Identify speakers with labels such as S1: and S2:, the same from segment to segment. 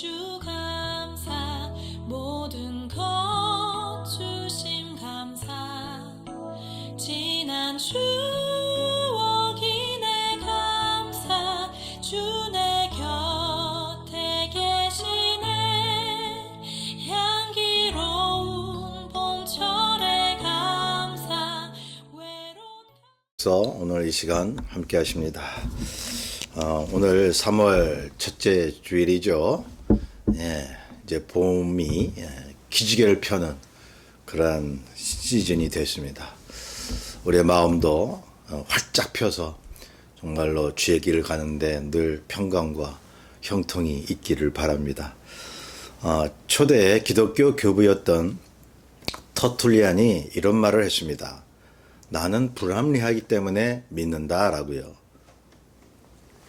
S1: 주 감사 모든 것 주심 감사 지난 주
S2: 오늘 이 시간 함께 하십니다. 어, 오늘 3월 첫째 주일이죠. 예, 이제 봄이 예, 기지개를 펴는 그러한 시즌이 됐습니다. 우리의 마음도 어, 활짝 펴서 정말로 주의 길을 가는데 늘 평강과 형통이 있기를 바랍니다. 어, 초대 기독교 교부였던 터툴리안이 이런 말을 했습니다. 나는 불합리하기 때문에 믿는다라고요.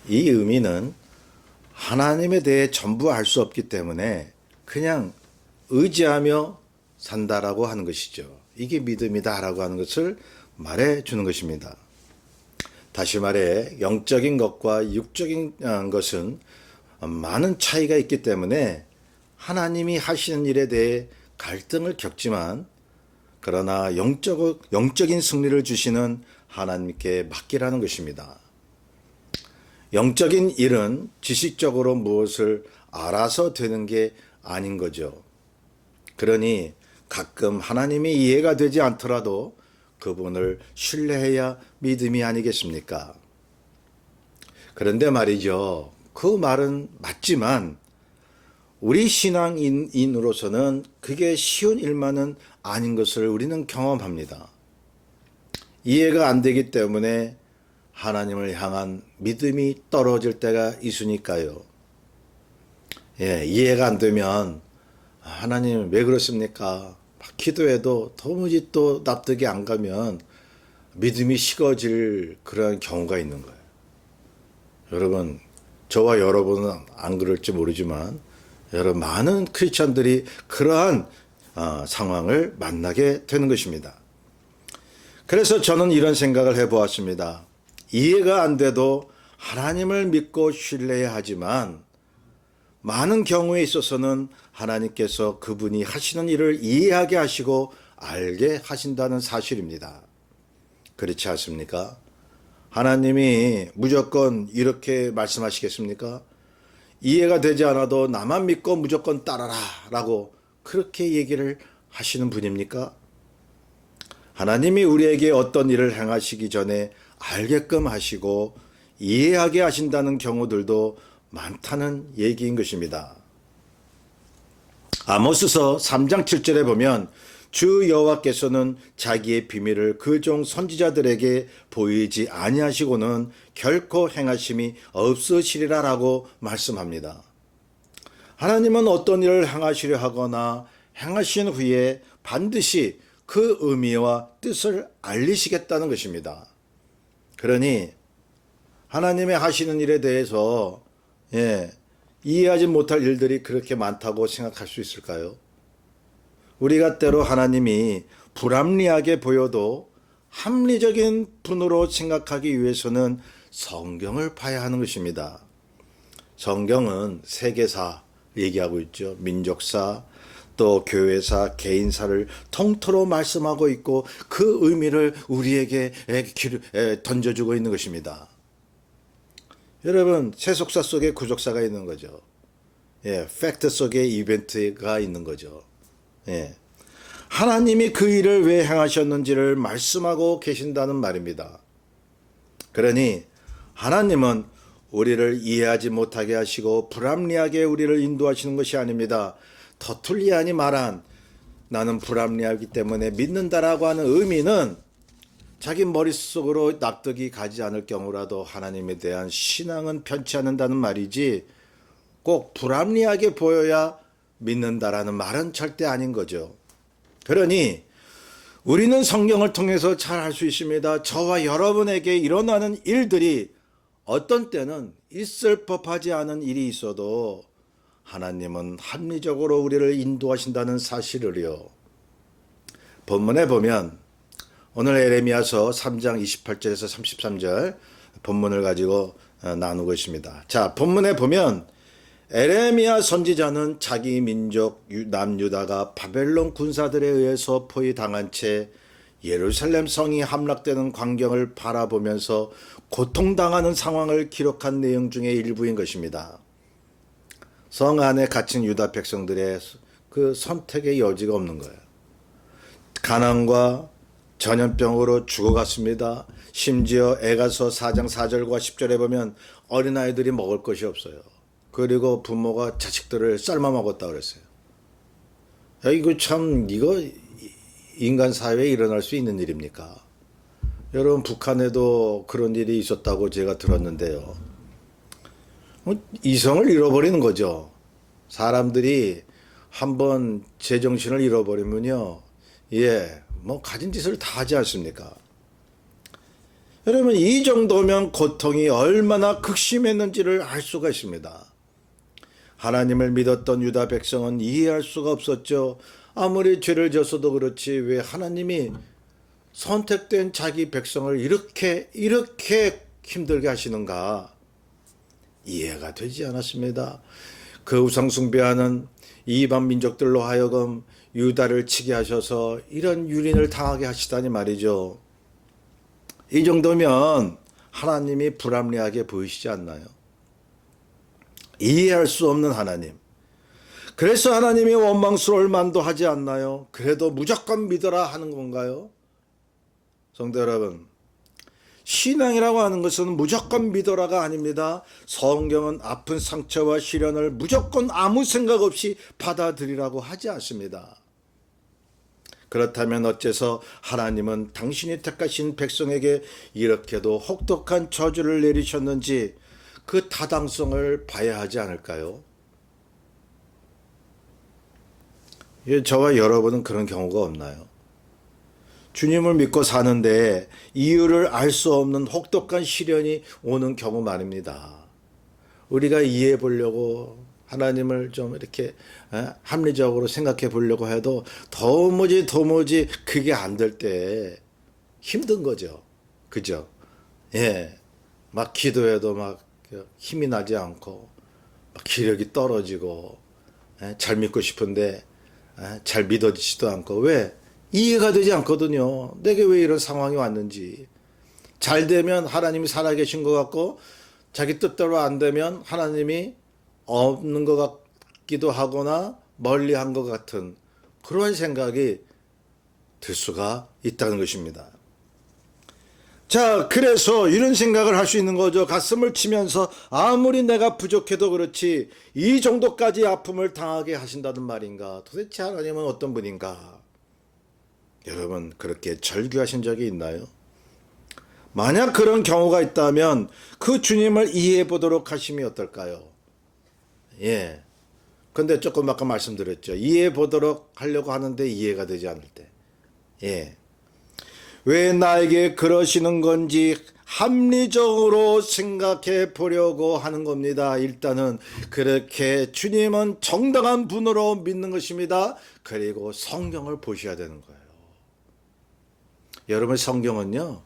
S2: 이 의미는 하나님에 대해 전부 알 수 없기 때문에 그냥 의지하며 산다라고 하는 것이죠. 이게 믿음이다라고 하는 것을 말해 주는 것입니다. 다시 말해 영적인 것과 육적인 어, 것은 많은 차이가 있기 때문에 하나님이 하시는 일에 대해 갈등을 겪지만 그러나 영적, 영적인 승리를 주시는 하나님께 맡기라는 것입니다. 영적인 일은 지식적으로 무엇을 알아서 되는 게 아닌 거죠. 그러니 가끔 하나님이 이해가 되지 않더라도 그분을 신뢰해야 믿음이 아니겠습니까? 그런데 말이죠. 그 말은 맞지만 우리 신앙인으로서는 그게 쉬운 일만은 아닌 것을 우리는 경험합니다. 이해가 안 되기 때문에 하나님을 향한 믿음이 떨어질 때가 있으니까요. 예, 이해가 안 되면 하나님 왜 그렇습니까? 막 기도해도 도무지 또 납득이 안 가면 믿음이 식어질 그런 경우가 있는 거예요. 여러분, 저와 여러분은 안 그럴지 모르지만 여러 많은 크리스천들이 그러한 어, 상황을 만나게 되는 것입니다. 그래서 저는 이런 생각을 해보았습니다. 이해가 안 돼도 하나님을 믿고 신뢰해야 하지만 많은 경우에 있어서는 하나님께서 그분이 하시는 일을 이해하게 하시고 알게 하신다는 사실입니다. 그렇지 않습니까? 하나님이 무조건 이렇게 말씀하시겠습니까? 이해가 되지 않아도 나만 믿고 무조건 따라라 라고 그렇게 얘기를 하시는 분입니까? 하나님이 우리에게 어떤 일을 행하시기 전에 알게끔 하시고 이해하게 하신다는 경우들도 많다는 얘기인 것입니다. 아모스서 3장 7절에 보면 주 여호와께서는 자기의 비밀을 그 종 선지자들에게 보이지 아니하시고는 결코 행하심이 없으시리라라고 말씀합니다. 하나님은 어떤 일을 행하시려 하거나 행하신 후에 반드시 그 의미와 뜻을 알리시겠다는 것입니다. 그러니 하나님의 하시는 일에 대해서 예, 이해하지 못할 일들이 그렇게 많다고 생각할 수 있을까요? 우리가 때로 하나님이 불합리하게 보여도 합리적인 분으로 생각하기 위해서는 성경을 봐야 하는 것입니다. 성경은 세계사 얘기하고 있죠. 민족사, 또 교회사, 개인사를 통틀어 말씀하고 있고 그 의미를 우리에게 던져주고 있는 것입니다. 여러분, 세속사 속에 구속사가 있는 거죠. 예, 팩트 속에 이벤트가 있는 거죠. 예. 하나님이 그 일을 왜 행하셨는지를 말씀하고 계신다는 말입니다. 그러니 하나님은 우리를 이해하지 못하게 하시고 불합리하게 우리를 인도하시는 것이 아닙니다. 터툴리안이 말한 나는 불합리하기 때문에 믿는다라고 하는 의미는 자기 머릿속으로 납득이 가지 않을 경우라도 하나님에 대한 신앙은 편치 않는다는 말이지 꼭 불합리하게 보여야 믿는다라는 말은 절대 아닌 거죠. 그러니 우리는 성경을 통해서 잘 알 수 있습니다. 저와 여러분에게 일어나는 일들이 어떤 때는 있을 법하지 않은 일이 있어도 하나님은 합리적으로 우리를 인도하신다는 사실을요. 본문에 보면 오늘 에레미야서 3장 28절에서 33절 본문을 가지고 어, 나누고 있습니다. 자, 본문에 보면 에레미야 선지자는 자기 민족 유- 남유다가 바벨론 군사들에 의해서 포위 당한 채 예루살렘 성이 함락되는 광경을 바라보면서 고통당하는 상황을 기록한 내용 중의 일부인 것입니다. 성 안에 갇힌 유다 백성들의 그 선택의 여지가 없는 거예요. 가난과 전염병으로 죽어갔습니다. 심지어 에가서 4장 4절과 10절에 보면 어린아이들이 먹을 것이 없어요. 그리고 부모가 자식들을 삶아 먹었다 그랬어요. 야, 이거 참 이거 인간 사회에 일어날 수 있는 일입니까? 여러분 북한에도 그런 일이 있었다고 제가 들었는데요. 뭐, 이성을 잃어버리는 거죠. 사람들이 한번 제정신을 잃어버리면요, 예, 뭐 가진 짓을 다 하지 않습니까? 여러분 이 정도면 고통이 얼마나 극심했는지를 알 수가 있습니다. 하나님을 믿었던 유다 백성은 이해할 수가 없었죠. 아무리 죄를 졌어도 그렇지 왜 하나님이 선택된 자기 백성을 이렇게 이렇게 힘들게 하시는가 이해가 되지 않았습니다. 그 우상 숭배하는 이방 민족들로 하여금 유다를 치게 하셔서 이런 유린을 당하게 하시다니 말이죠. 이 정도면 하나님이 불합리하게 보이시지 않나요? 이해할 수 없는 하나님. 그래서 하나님이 원망스러울 만도 하지 않나요? 그래도 무조건 믿어라 하는 건가요? 성도 여러분, 신앙이라고 하는 것은 무조건 믿어라가 아닙니다. 성경은 아픈 상처와 시련을 무조건 아무 생각 없이 받아들이라고 하지 않습니다. 그렇다면 어째서 하나님은 당신이 택하신 백성에게 이렇게도 혹독한 저주를 내리셨는지 그 타당성을 봐야 하지 않을까요? 예, 저와 여러분은 그런 경우가 없나요? 주님을 믿고 사는데 이유를 알 수 없는 혹독한 시련이 오는 경우 말입니다. 우리가 이해해 보려고 하나님을 좀 이렇게 에, 합리적으로 생각해 보려고 해도 도무지 도무지 그게 안 될 때 힘든 거죠. 그죠? 예. 막 기도해도 막 힘이 나지 않고 막 기력이 떨어지고 에, 잘 믿고 싶은데 에, 잘 믿어지지도 않고 왜 이해가 되지 않거든요. 내게 왜 이런 상황이 왔는지 잘 되면 하나님이 살아계신 것 같고 자기 뜻대로 안 되면 하나님이 없는 것 같기도 하거나 멀리 한 것 같은 그런 생각이 들 수가 있다는 것입니다. 자, 그래서 이런 생각을 할 수 있는 거죠. 가슴을 치면서 아무리 내가 부족해도 그렇지 이 정도까지 아픔을 당하게 하신다는 말인가? 도대체 하나님은 어떤 분인가? 여러분 그렇게 절규하신 적이 있나요? 만약 그런 경우가 있다면 그 주님을 이해해 보도록 하심이 어떨까요? 예. 근데 조금 아까 말씀드렸죠. 이해해 보도록 하려고 하는데 이해가 되지 않을 때. 예. 왜 나에게 그러시는 건지 합리적으로 생각해 보려고 하는 겁니다. 일단은 그렇게 주님은 정당한 분으로 믿는 것입니다. 그리고 성경을 보셔야 되는 거예요. 여러분 성경은요.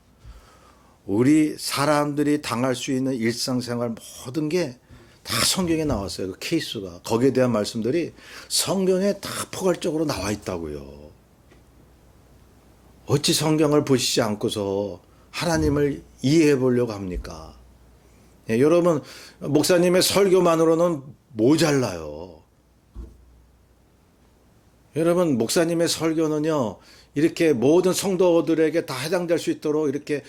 S2: 우리 사람들이 당할 수 있는 일상생활 모든 게 다 성경에 나왔어요. 그 케이스가. 거기에 대한 말씀들이 성경에 다 포괄적으로 나와 있다고요. 어찌 성경을 보시지 않고서 하나님을 이해해 보려고 합니까? 예, 여러분, 목사님의 설교만으로는 모자라요. 여러분, 목사님의 설교는요, 이렇게 모든 성도들에게 다 해당될 수 있도록 이렇게,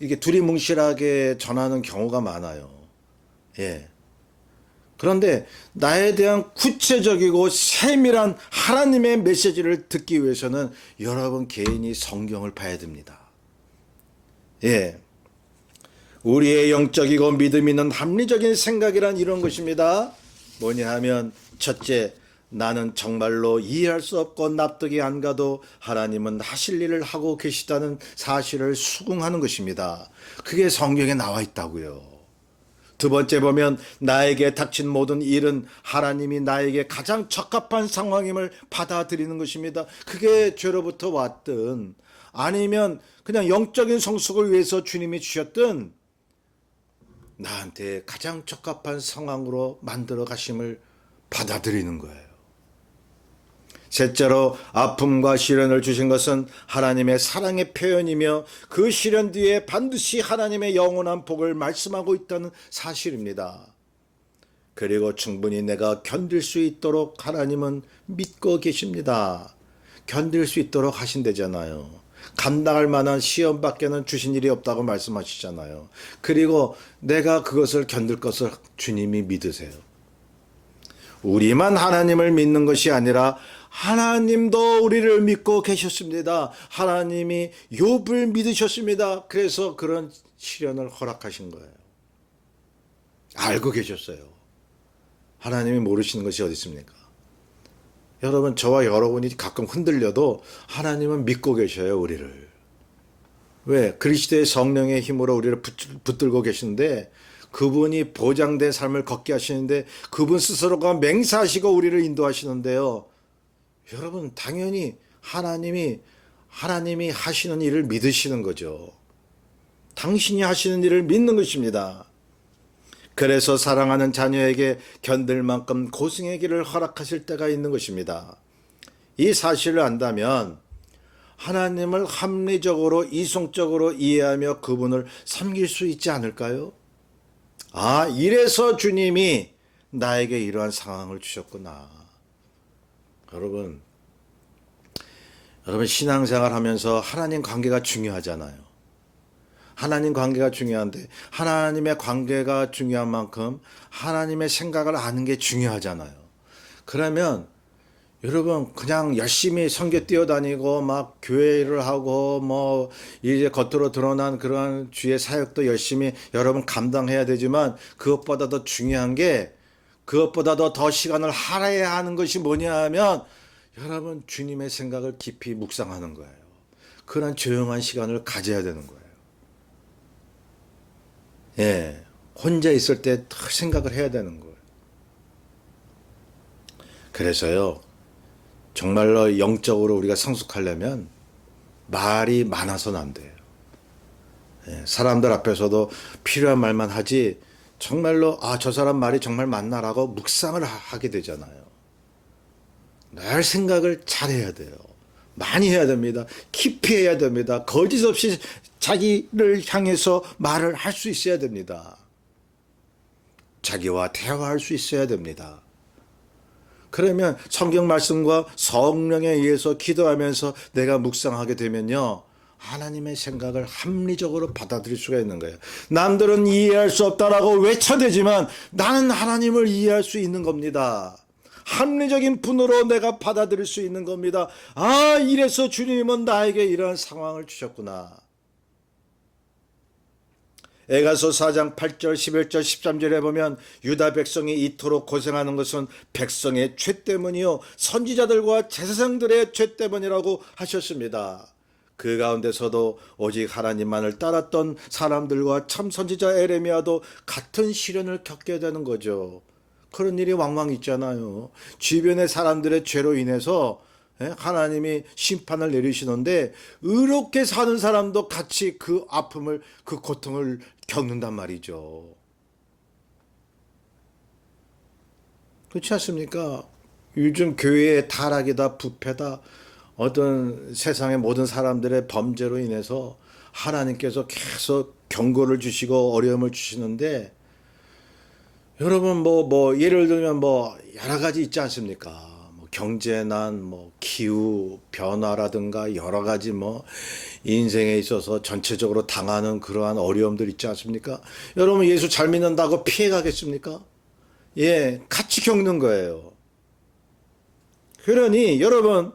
S2: 이게 두리뭉실하게 전하는 경우가 많아요. 예. 그런데 나에 대한 구체적이고 세밀한 하나님의 메시지를 듣기 위해서는 여러분 개인이 성경을 봐야 됩니다. 예. 우리의 영적이고 믿음 있는 합리적인 생각이란 이런 것입니다. 뭐냐 하면 첫째, 나는 정말로 이해할 수 없고 납득이 안 가도 하나님은 하실 일을 하고 계시다는 사실을 수긍하는 것입니다. 그게 성경에 나와 있다고요. 두 번째 보면 나에게 닥친 모든 일은 하나님이 나에게 가장 적합한 상황임을 받아들이는 것입니다. 그게 죄로부터 왔든 아니면 그냥 영적인 성숙을 위해서 주님이 주셨든 나한테 가장 적합한 상황으로 만들어 가심을 받아들이는 거예요. 셋째로 아픔과 시련을 주신 것은 하나님의 사랑의 표현이며 그 시련 뒤에 반드시 하나님의 영원한 복을 말씀하고 있다는 사실입니다. 그리고 충분히 내가 견딜 수 있도록 하나님은 믿고 계십니다. 견딜 수 있도록 하신대잖아요. 감당할 만한 시험 밖에는 주신 일이 없다고 말씀하시잖아요. 그리고 내가 그것을 견딜 것을 주님이 믿으세요. 우리만 하나님을 믿는 것이 아니라 하나님도 우리를 믿고 계셨습니다. 하나님이 욥을 믿으셨습니다. 그래서 그런 시련을 허락하신 거예요. 알고 계셨어요. 하나님이 모르시는 것이 어디 있습니까? 여러분 저와 여러분이 가끔 흔들려도 하나님은 믿고 계셔요 우리를. 왜 그리스도의 성령의 힘으로 우리를 붙- 붙들고 계신데 그분이 보장된 삶을 걷게 하시는데 그분 스스로가 맹세하시고 우리를 인도하시는데요. 여러분 당연히 하나님이 하나님이 하시는 일을 믿으시는 거죠. 당신이 하시는 일을 믿는 것입니다. 그래서 사랑하는 자녀에게 견딜 만큼 고생의 길을 허락하실 때가 있는 것입니다. 이 사실을 안다면 하나님을 합리적으로 이성적으로 이해하며 그분을 섬길 수 있지 않을까요? 아, 이래서 주님이 나에게 이러한 상황을 주셨구나. 여러분, 여러분 신앙생활 하면서 하나님 관계가 중요하잖아요. 하나님 관계가 중요한데 하나님의 관계가 중요한 만큼 하나님의 생각을 아는 게 중요하잖아요. 그러면 여러분 그냥 열심히 성교 뛰어다니고 막 교회를 하고 뭐 이제 겉으로 드러난 그러한 주의 사역도 열심히 여러분 감당해야 되지만 그것보다 더 중요한 게 그것보다도 더 시간을 할애해야 하는 것이 뭐냐 하면 여러분 주님의 생각을 깊이 묵상하는 거예요. 그런 조용한 시간을 가져야 되는 거예요. 예, 혼자 있을 때 더 생각을 해야 되는 거예요. 그래서요, 정말로 영적으로 우리가 성숙하려면 말이 많아서는 안 돼요. 예, 사람들 앞에서도 필요한 말만 하지, 정말로, 아, 저 사람 말이 정말 맞나라고 묵상을 하- 하게 되잖아요. 늘 생각을 잘 해야 돼요. 많이 해야 됩니다. 깊이 해야 됩니다. 거짓 없이 자기를 향해서 말을 할 수 있어야 됩니다. 자기와 대화할 수 있어야 됩니다. 그러면 성경 말씀과 성령에 의해서 기도하면서 내가 묵상하게 되면요. 하나님의 생각을 합리적으로 받아들일 수가 있는 거예요. 남들은 이해할 수 없다라고 외쳐대지만 나는 하나님을 이해할 수 있는 겁니다. 합리적인 분으로 내가 받아들일 수 있는 겁니다. 아, 이래서 주님은 나에게 이러한 상황을 주셨구나. 에가서 4장 8절, 11절, 13절에 보면 유다 백성이 이토록 고생하는 것은 백성의 죄 때문이요 선지자들과 제사장들의 죄 때문이라고 하셨습니다. 그 가운데서도 오직 하나님만을 따랐던 사람들과 참 선지자 에레미야도 같은 시련을 겪게 되는 거죠. 그런 일이 왕왕 있잖아요. 주변의 사람들의 죄로 인해서 예, 하나님이 심판을 내리시는데 의롭게 사는 사람도 같이 그 아픔을 그 고통을 겪는단 말이죠. 그렇지 않습니까? 요즘 교회의 타락이다 부패다 어떤 세상의 모든 사람들의 범죄로 인해서 하나님께서 계속 경고를 주시고 어려움을 주시는데 여러분 뭐뭐 예를 들면 뭐 여러 가지 있지 않습니까? 뭐 경제난 뭐 기후 변화라든가 여러 가지 뭐 인생에 있어서 전체적으로 당하는 그러한 어려움들 있지 않습니까? 여러분 예수 잘 믿는다고 피해 가겠습니까? 예, 같이 겪는 거예요. 그러니 여러분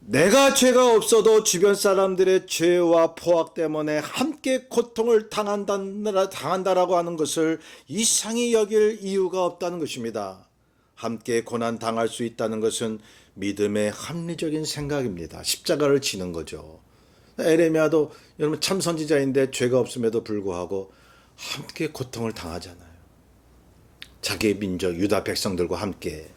S2: 내가 죄가 없어도 주변 사람들의 죄와 포악 때문에 함께 고통을 당한다, 당한다 라고 하는 것을 이상히 여길 이유가 없다는 것입니다. 함께 고난 당할 수 있다는 것은 믿음의 합리적인 생각입니다. 십자가를 지는 거죠. 에레미야도 여러분 참 선지자인데 죄가 없음에도 불구하고 함께 고통을 당하잖아요. 자기의 민족 유다 백성들과 함께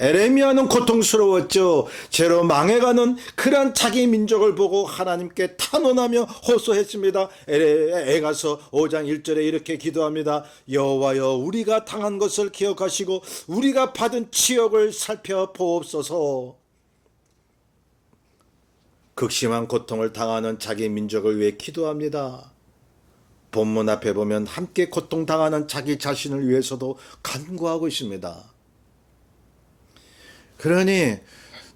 S2: 에레미야는 고통스러웠죠. 죄로 망해가는 그러한 자기 민족을 보고 하나님께 탄원하며 호소했습니다. 에가서 5장 1절에 이렇게 기도합니다. 여호와여 우리가 당한 것을 기억하시고 우리가 받은 치욕을 살펴보옵소서. 극심한 고통을 당하는 자기 민족을 위해 기도합니다. 본문 앞에 보면 함께 고통당하는 자기 자신을 위해서도 간구하고 있습니다. 그러니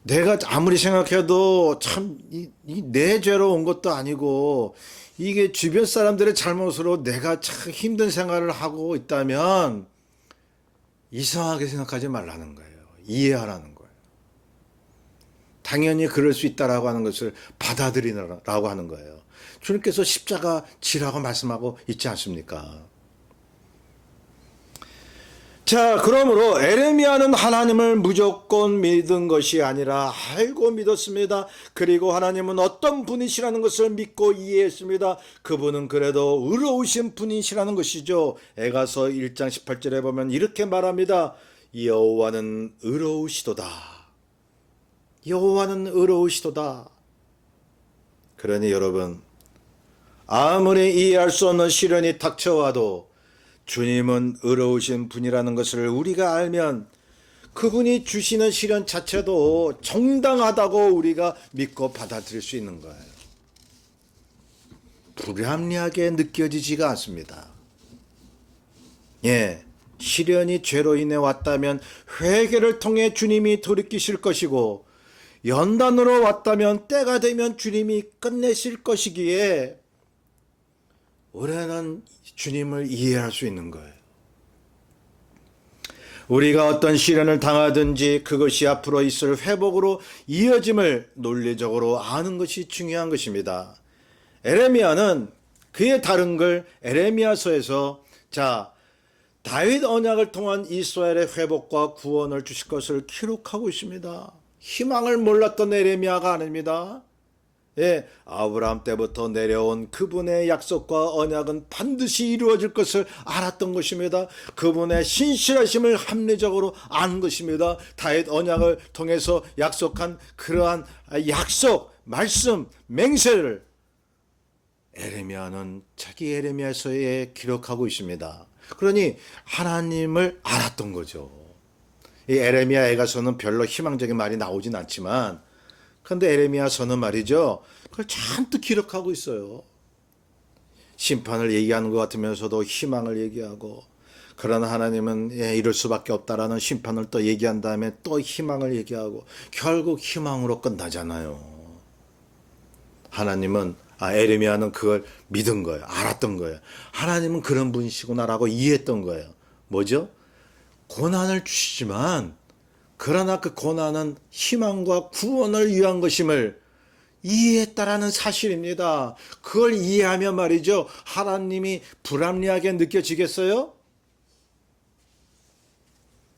S2: 내가 아무리 생각해도 참내 죄로 온 것도 아니고 이게 주변 사람들의 잘못으로 내가 참 힘든 생활을 하고 있다면 이상하게 생각하지 말라는 거예요. 이해하라는 거예요. 당연히 그럴 수 있다라고 하는 것을 받아들이라고 하는 거예요. 주님께서 십자가 지라고 말씀하고 있지 않습니까? 자, 그러므로 에레미야는 하나님을 무조건 믿은 것이 아니라 알고 믿었습니다. 그리고 하나님은 어떤 분이시라는 것을 믿고 이해했습니다. 그분은 그래도 의로우신 분이시라는 것이죠. 에가서 1장 18절에 보면 이렇게 말합니다. 여호와는 의로우시도다. 여호와는 의로우시도다. 그러니 여러분 아무리 이해할 수 없는 시련이 닥쳐와도 주님은 의로우신 분이라는 것을 우리가 알면 그분이 주시는 시련 자체도 정당하다고 우리가 믿고 받아들일 수 있는 거예요. 불합리하게 느껴지지가 않습니다. 예. 시련이 죄로 인해 왔다면 회개를 통해 주님이 돌이키실 것이고 연단으로 왔다면 때가 되면 주님이 끝내실 것이기에 우리는 주님을 이해할 수 있는 거예요. 우리가 어떤 시련을 당하든지 그것이 앞으로 있을 회복으로 이어짐을 논리적으로 아는 것이 중요한 것입니다. 에레미야는 그의 다른 걸 에레미야서에서 자 다윗 언약을 통한 이스라엘의 회복과 구원을 주실 것을 기록하고 있습니다. 희망을 몰랐던 에레미야가 아닙니다. 예, 아브라함 때부터 내려온 그분의 약속과 언약은 반드시 이루어질 것을 알았던 것입니다. 그분의 신실하심을 합리적으로 안 것입니다. 다윗 언약을 통해서 약속한 그러한 약속, 말씀, 맹세를 에레미야는 자기 에레미야서에 기록하고 있습니다. 그러니 하나님을 알았던 거죠. 이 에레미야 에 가서는 별로 희망적인 말이 나오진 않지만 근데 에레미야서는 말이죠. 그걸 잔뜩 기록하고 있어요. 심판을 얘기하는 것 같으면서도 희망을 얘기하고 그러나 하나님은 예, 이럴 수밖에 없다라는 심판을 또 얘기한 다음에 또 희망을 얘기하고 결국 희망으로 끝나잖아요. 하나님은 아 에레미야는 그걸 믿은 거예요. 알았던 거예요. 하나님은 그런 분이시구나라고 이해했던 거예요. 뭐죠? 고난을 주시지만 그러나 그 고난은 희망과 구원을 위한 것임을 이해했다라는 사실입니다. 그걸 이해하면 말이죠. 하나님이 불합리하게 느껴지겠어요?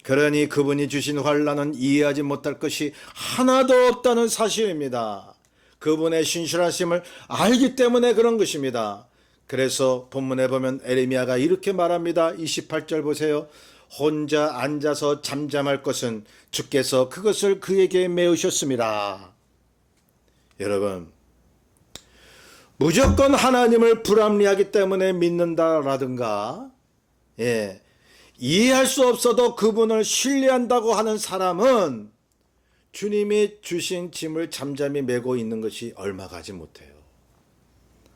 S2: 그러니 그분이 주신 환란은 이해하지 못할 것이 하나도 없다는 사실입니다. 그분의 신실하심을 알기 때문에 그런 것입니다. 그래서 본문에 보면 에레미야가 이렇게 말합니다. 28절 보세요. 혼자 앉아서 잠잠할 것은 주께서 그것을 그에게 메우셨습니다. 여러분, 무조건 하나님을 불합리하기 때문에 믿는다라든가, 예, 이해할 수 없어도 그분을 신뢰한다고 하는 사람은 주님이 주신 짐을 잠잠히 메고 있는 것이 얼마 가지 못해요.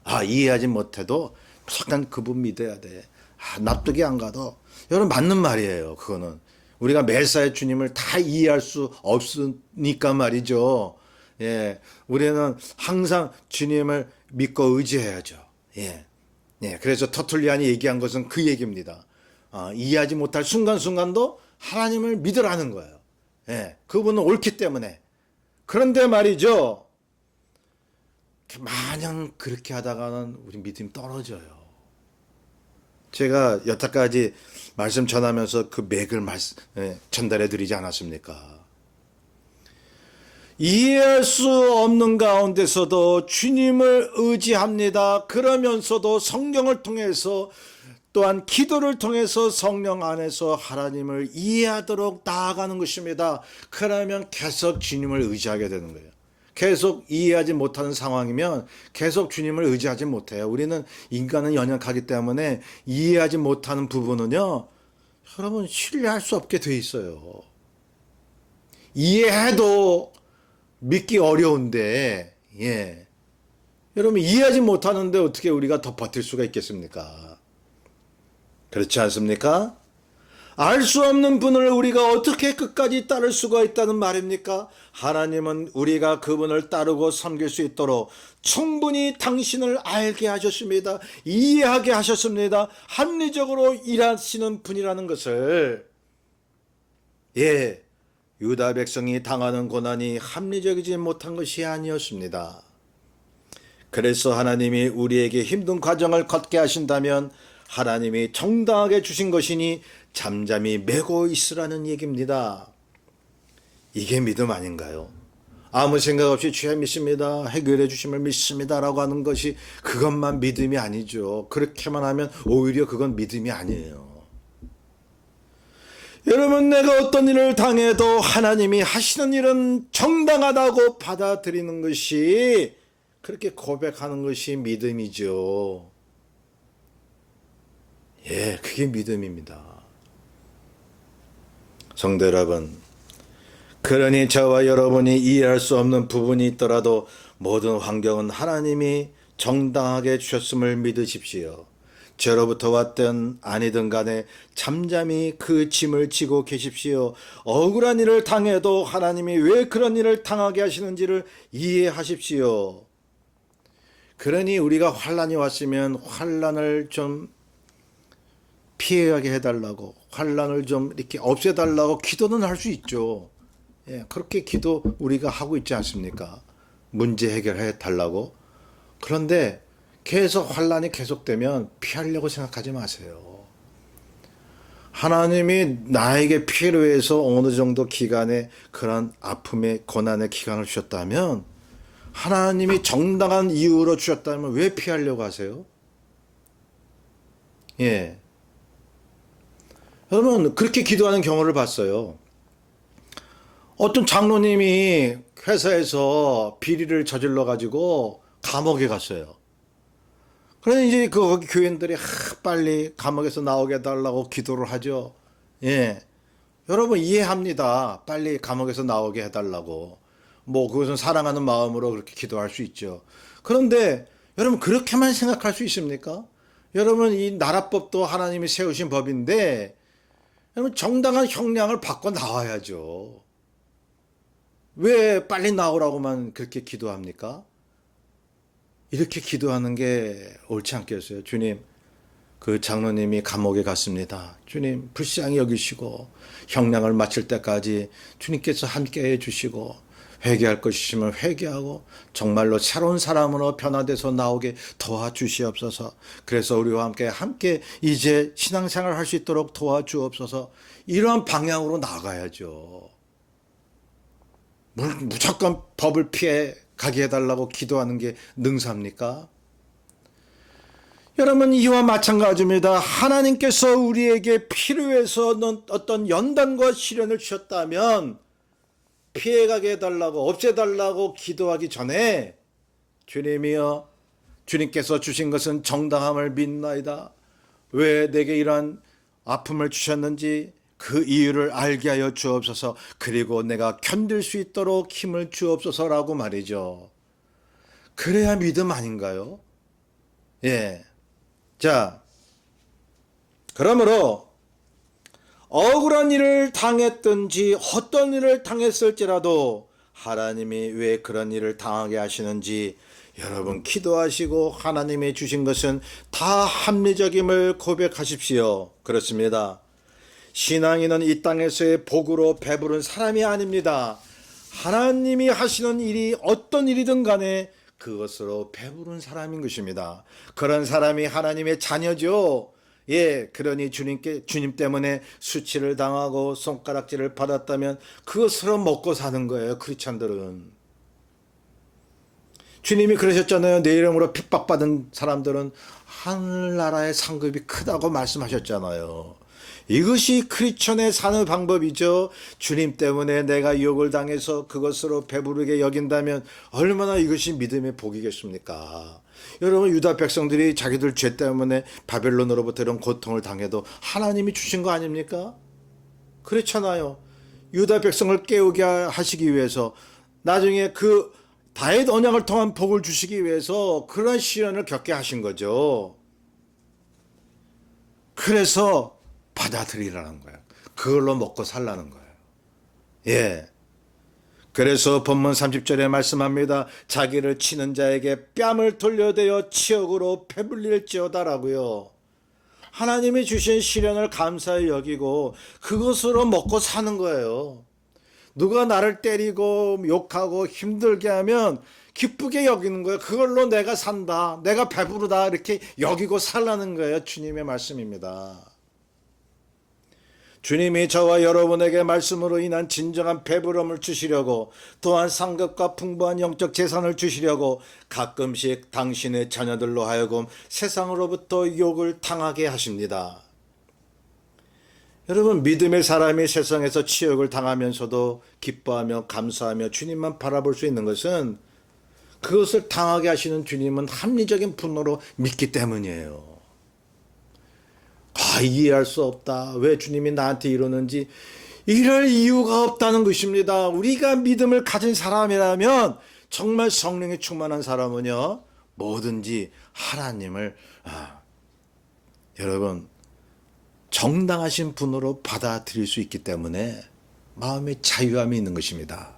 S2: 아, 이해하지 못해도 무조건 그분 믿어야 돼. 아, 납득이 안 가도. 여러분, 맞는 말이에요. 그거는. 우리가 매사에 주님을 다 이해할 수 없으니까 말이죠. 예. 우리는 항상 주님을 믿고 의지해야죠. 예. 예. 그래서 터툴리안이 얘기한 것은 그 얘기입니다. 아, 이해하지 못할 순간순간도 하나님을 믿으라는 거예요. 예. 그분은 옳기 때문에. 그런데 말이죠. 마냥 그렇게 하다가는 우리 믿음이 떨어져요. 제가 여태까지 말씀 전하면서 그 맥을 예, 전달해 드리지 않았습니까? 이해할 수 없는 가운데서도 주님을 의지합니다. 그러면서도 성경을 통해서 또한 기도를 통해서 성령 안에서 하나님을 이해하도록 나아가는 것입니다. 그러면 계속 주님을 의지하게 되는 거예요. 계속 이해하지 못하는 상황이면 계속 주님을 의지하지 못해요. 우리는 인간은 연약하기 때문에 이해하지 못하는 부분은요, 여러분 신뢰할 수 없게 돼 있어요. 이해해도 믿기 어려운데, 예. 여러분 이해하지 못하는데 어떻게 우리가 더 버틸 수가 있겠습니까? 그렇지 않습니까? 알 수 없는 분을 우리가 어떻게 끝까지 따를 수가 있다는 말입니까? 하나님은 우리가 그분을 따르고 섬길 수 있도록 충분히 당신을 알게 하셨습니다. 이해하게 하셨습니다. 합리적으로 일하시는 분이라는 것을 예, 유다 백성이 당하는 고난이 합리적이지 못한 것이 아니었습니다. 그래서 하나님이 우리에게 힘든 과정을 걷게 하신다면 하나님이 정당하게 주신 것이니 잠잠히 메고 있으라는 얘기입니다. 이게 믿음 아닌가요? 아무 생각 없이 주여 믿습니다. 해결해 주심을 믿습니다라고 하는 것이 그것만 믿음이 아니죠. 그렇게만 하면 오히려 그건 믿음이 아니에요. 여러분 내가 어떤 일을 당해도 하나님이 하시는 일은 정당하다고 받아들이는 것이 그렇게 고백하는 것이 믿음이죠. 예, 그게 믿음입니다. 성도 여러분, 그러니 저와 여러분이 이해할 수 없는 부분이 있더라도 모든 환경은 하나님이 정당하게 주셨음을 믿으십시오. 저로부터 왔든 아니든 간에 잠잠히 그 짐을 지고 계십시오. 억울한 일을 당해도 하나님이 왜 그런 일을 당하게 하시는지를 이해하십시오. 그러니 우리가 환란이 왔으면 환란을 좀 피해가게 해달라고 환란을 좀 이렇게 없애달라고 기도는 할 수 있죠. 예, 그렇게 기도 우리가 하고 있지 않습니까? 문제 해결해 달라고. 그런데 계속 환란이 계속되면 피하려고 생각하지 마세요. 하나님이 나에게 피해로 해서 어느 정도 기간에 그런 아픔의 고난의 기간을 주셨다면 하나님이 정당한 이유로 주셨다면 왜 피하려고 하세요? 예. 여러분, 그렇게 기도하는 경우를 봤어요. 어떤 장로님이 회사에서 비리를 저질러 가지고 감옥에 갔어요. 그래서 이제 그 교인들이 하, 빨리 감옥에서 나오게 해달라고 기도를 하죠. 예. 여러분 이해합니다. 빨리 감옥에서 나오게 해달라고. 뭐 그것은 사랑하는 마음으로 그렇게 기도할 수 있죠. 그런데 여러분 그렇게만 생각할 수 있습니까? 여러분 이 나라법도 하나님이 세우신 법인데 여러분 정당한 형량을 받고 나와야죠. 왜 빨리 나오라고만 그렇게 기도합니까? 이렇게 기도하는 게 옳지 않겠어요? 주님, 그 장로님이 감옥에 갔습니다. 주님, 불쌍히 여기시고, 형량을 마칠 때까지 주님께서 함께 해 주시고, 회개할 것이시면 회개하고, 정말로 새로운 사람으로 변화돼서 나오게 도와주시옵소서. 그래서 우리와 함께, 함께 이제 신앙생활 할 수 있도록 도와주옵소서. 이러한 방향으로 나가야죠. 무- 무조건 법을 피해 가게 해달라고 기도하는 게 능사입니까? 여러분 이와 마찬가지입니다. 하나님께서 우리에게 필요해서 어떤 연단과 시련을 주셨다면 피해가게 해달라고 없애달라고 기도하기 전에 주님이여 주님께서 주신 것은 정당함을 믿나이다. 왜 내게 이러한 아픔을 주셨는지 그 이유를 알게 하여 주옵소서. 그리고 내가 견딜 수 있도록 힘을 주옵소서라고 말이죠. 그래야 믿음 아닌가요? 예. 자, 그러므로 억울한 일을 당했든지 어떤 일을 당했을지라도 하나님이 왜 그런 일을 당하게 하시는지 여러분 기도하시고 하나님이 주신 것은 다 합리적임을 고백하십시오. 그렇습니다. 신앙인은 이 땅에서의 복으로 배부른 사람이 아닙니다. 하나님이 하시는 일이 어떤 일이든 간에 그것으로 배부른 사람인 것입니다. 그런 사람이 하나님의 자녀죠. 예, 그러니 주님께 주님 때문에 수치를 당하고 손가락질을 받았다면 그것으로 먹고 사는 거예요. 크리스찬들은. 주님이 그러셨잖아요. 내 이름으로 핍박받은 사람들은 하늘나라의 상급이 크다고 말씀하셨잖아요. 이것이 크리스천의 사는 방법이죠. 주님 때문에 내가 유혹을 당해서 그것으로 배부르게 여긴다면 얼마나 이것이 믿음의 복이겠습니까? 여러분 유다 백성들이 자기들 죄 때문에 바벨론으로부터 이런 고통을 당해도 하나님이 주신 거 아닙니까? 그렇잖아요. 유다 백성을 깨우게 하시기 위해서 나중에 그 다윗 언약을 통한 복을 주시기 위해서 그런 시련을 겪게 하신 거죠. 그래서 받아들이라는 거예요. 그걸로 먹고 살라는 거예요. 예. 그래서 본문 30절에 말씀합니다. 자기를 치는 자에게 뺨을 돌려대어 치욕으로 배불릴지어다라고요. 하나님이 주신 시련을 감사히 여기고 그것으로 먹고 사는 거예요. 누가 나를 때리고 욕하고 힘들게 하면 기쁘게 여기는 거예요. 그걸로 내가 산다. 내가 배부르다. 이렇게 여기고 살라는 거예요. 주님의 말씀입니다. 주님이 저와 여러분에게 말씀으로 인한 진정한 배부름을 주시려고 또한 상급과 풍부한 영적 재산을 주시려고 가끔씩 당신의 자녀들로 하여금 세상으로부터 욕을 당하게 하십니다. 여러분 믿음의 사람이 세상에서 치욕을 당하면서도 기뻐하며 감사하며 주님만 바라볼 수 있는 것은 그것을 당하게 하시는 주님은 합리적인 분노로 믿기 때문이에요. 아, 이해할 수 없다. 왜 주님이 나한테 이러는지 이럴 이유가 없다는 것입니다. 우리가 믿음을 가진 사람이라면 정말 성령이 충만한 사람은요 뭐든지 하나님을 아, 여러분 정당하신 분으로 받아들일 수 있기 때문에 마음의 자유함이 있는 것입니다.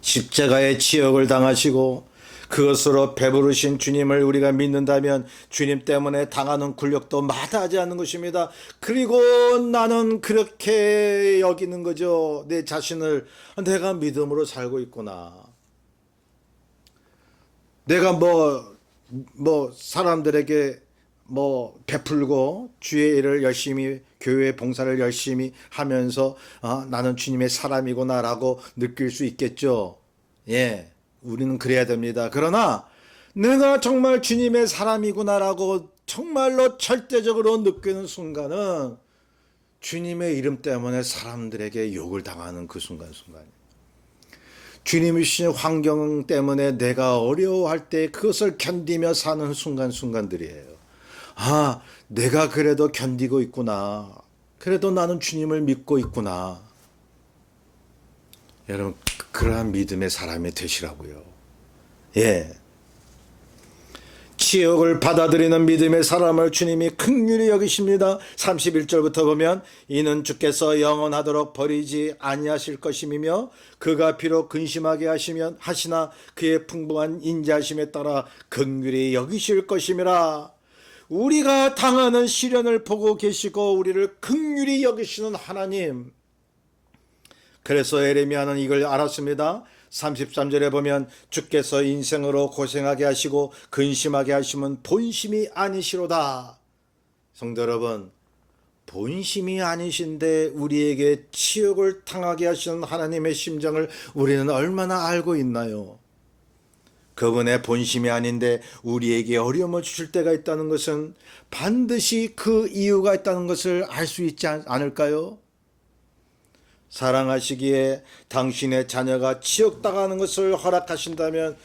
S2: 십자가의 치욕을 당하시고 그것으로 배부르신 주님을 우리가 믿는다면 주님 때문에 당하는 굴욕도 마다하지 않는 것입니다. 그리고 나는 그렇게 여기는 거죠. 내 자신을 내가 믿음으로 살고 있구나. 내가 뭐, 뭐, 사람들에게 뭐, 베풀고 주의 일을 열심히, 교회 봉사를 열심히 하면서, 어, 나는 주님의 사람이구나라고 느낄 수 있겠죠. 예. 우리는 그래야 됩니다. 그러나, 내가 정말 주님의 사람이구나라고 정말로 절대적으로 느끼는 순간은 주님의 이름 때문에 사람들에게 욕을 당하는 그 순간순간이에요. 주님이 주신 환경 때문에 내가 어려워할 때 그것을 견디며 사는 순간순간들이에요. 아, 내가 그래도 견디고 있구나. 그래도 나는 주님을 믿고 있구나. 여러분, 그러한 믿음의 사람이 되시라고요. 예. 치욕을 받아들이는 믿음의 사람을 주님이 극률히 여기십니다. 31절부터 보면 이는 주께서 영원하도록 버리지 아니하실 것임이며 그가 비록 근심하게 하시면 하시나 그의 풍부한 인자심에 따라 극률히 여기실 것임이라. 우리가 당하는 시련을 보고 계시고 우리를 극률히 여기시는 하나님. 그래서 에레미야는 이걸 알았습니다. 33절에 보면 주께서 인생으로 고생하게 하시고 근심하게 하시면 본심이 아니시로다. 성도 여러분, 본심이 아니신데 우리에게 치욕을 당하게 하시는 하나님의 심정을 우리는 얼마나 알고 있나요? 그분의 본심이 아닌데 우리에게 어려움을 주실 때가 있다는 것은 반드시 그 이유가 있다는 것을 알 수 있지 않- 않을까요? 사랑하시기에 당신의 자녀가 치욕당하는 것을 허락하신다면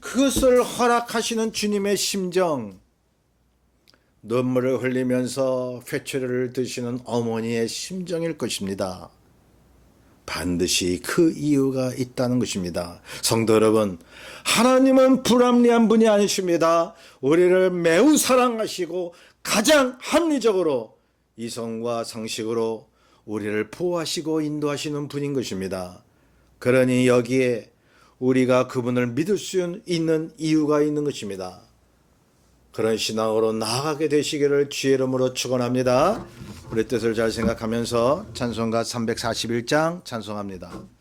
S2: 그것을 허락하시는 주님의 심정, 눈물을 흘리면서 회초리를 드시는 어머니의 심정일 것입니다. 반드시 그 이유가 있다는 것입니다. 성도 여러분, 하나님은 불합리한 분이 아니십니다. 우리를 매우 사랑하시고 가장 합리적으로 이성과 상식으로 우리를 보호하시고 인도하시는 분인 것입니다. 그러니 여기에 우리가 그분을 믿을 수 있는 이유가 있는 것입니다. 그런 신앙으로 나아가게 되시기를 주의 이름으로 축원합니다. 우리 뜻을 잘 생각하면서 찬송가 341장 찬송합니다.